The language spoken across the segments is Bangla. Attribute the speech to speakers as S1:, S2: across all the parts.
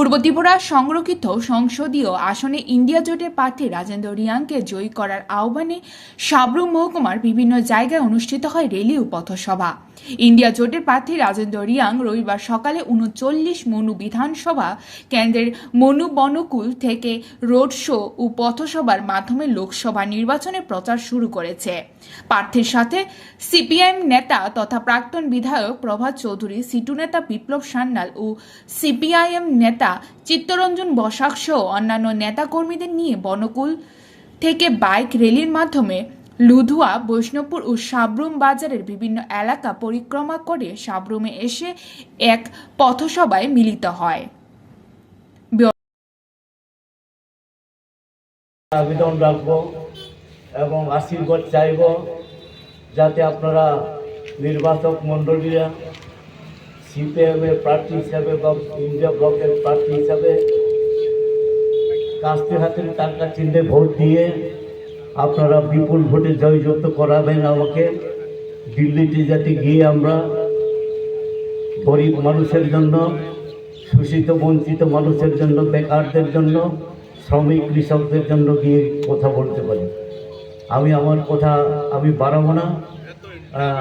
S1: পূর্ব ত্রিপুরা সংরক্ষিত সংসদীয় আসনে ইন্ডিয়া জোটের প্রার্থী রাজেন্দ্র রিয়াংকে জয়ী করার আহ্বানে সাবরুম মহকুমার বিভিন্ন জায়গায় অনুষ্ঠিত হয় রেলি ও পথসভা। ইন্ডিয়া জোটের প্রার্থী রাজেন্দ্র রিয়াং রবিবার সকালে উনচল্লিশ মনু বিধানসভা কেন্দ্রের মনু বনকুল থেকে রোড শো ও পথসভার মাধ্যমে লোকসভা নির্বাচনে প্রচার শুরু করেছে। প্রার্থীর সাথে সিপিএম নেতা তথা প্রাক্তন বিধায়ক প্রভাত চৌধুরী, সিটু নেতা বিপ্লব সান্যাল ও সিপিআইএম নেতা চিত্তরঞ্জন বসাক সহ অন্যান্য নেতাকর্মীদের নিয়ে বনকুল থেকে বাইক র্যালির মাধ্যমে লুধুয়া, বৈষ্ণবপুর ও সাবরুম বাজারের বিভিন্ন এলাকা পরিক্রমা করে সাবরুমে এসে এক পথসভায় মিলিত হয়।
S2: আবেদন রাখব এবং আশীর্বাদ চাইব যাতে আপনারা নির্বাচক মণ্ডলীরা সিপিএমের প্রার্থী হিসাবে বা ইন্ডিয়া ব্লকের প্রার্থী হিসাবে কাস্তে হাতের টাকা চিহ্নে ভোট দিয়ে আপনারা বিপুল ভোটে জয়যুক্ত করাবেন আমাকে। দিল্লিতে যাতে গিয়ে আমরা গরিব মানুষের জন্য, শোষিত, বঞ্চিত মানুষের জন্য, বেকারদের জন্য, শ্রমিক, কৃষকদের জন্য গিয়ে কথা বলতে পারি। আমি আমার কথা, আমি বাড়াবো না।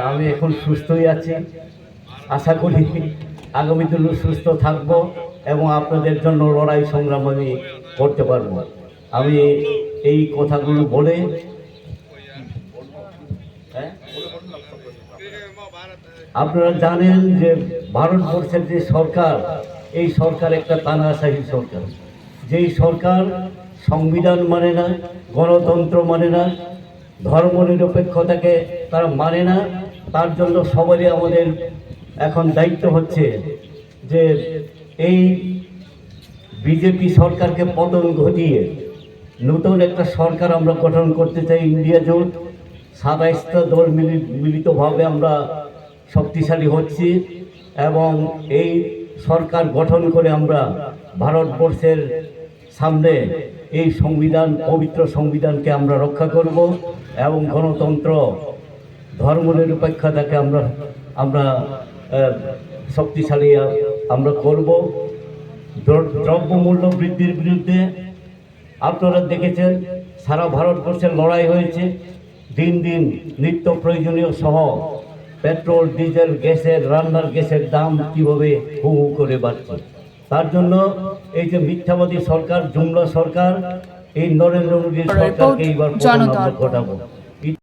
S2: আমি এখন সুস্থই আছি। আশা করি আগামী দিনে সুস্থ থাকব এবং আপনাদের জন্য লড়াই সংগ্রাম আমি করতে পারব। আমি এই কথাগুলো বলে হ্যাঁ? আপনারা জানেন যে ভারতবর্ষের যে সরকার, এই সরকার একটা তানাশাহী সরকার। যেই সরকার সংবিধান মানে না, গণতন্ত্র মানে না, ধর্মনিরপেক্ষতাকে তারা মানে না, তার জন্য সবারই আমাদের এখন দায়িত্ব হচ্ছে যে এই বিজেপি সরকারকে পতন ঘটিয়ে নতুন একটা সরকার আমরা গঠন করতে চাই ইন্ডিয়া জোট। সাতাইশটা দল মিলি, মিলিতভাবে আমরা শক্তিশালী হচ্ছি এবং এই সরকার গঠন করে আমরা ভারতবর্ষের সামনে এই সংবিধান, পবিত্র সংবিধানকে আমরা রক্ষা করব এবং গণতন্ত্র ধর্মনিরপেক্ষতাকে আমরা আমরা শক্তিশালী আমরা করব। দ্র- দ্রব্যমূল্য বৃদ্ধির বিরুদ্ধে আপনারা দেখেছেন সারা ভারতবর্ষের লড়াই হয়েছে। দিন দিন নিত্য প্রয়োজনীয় সহ পেট্রোল ডিজেল গ্যাসের রান্নার গ্যাসের দাম কীভাবে হু হু করে বাড়ছে। তার জন্য এই যে মিথ্যাবাদী সরকার জুমলা সরকার এই নরেন্দ্র মোদীর সরকারকে এইবার। ঘটাবো।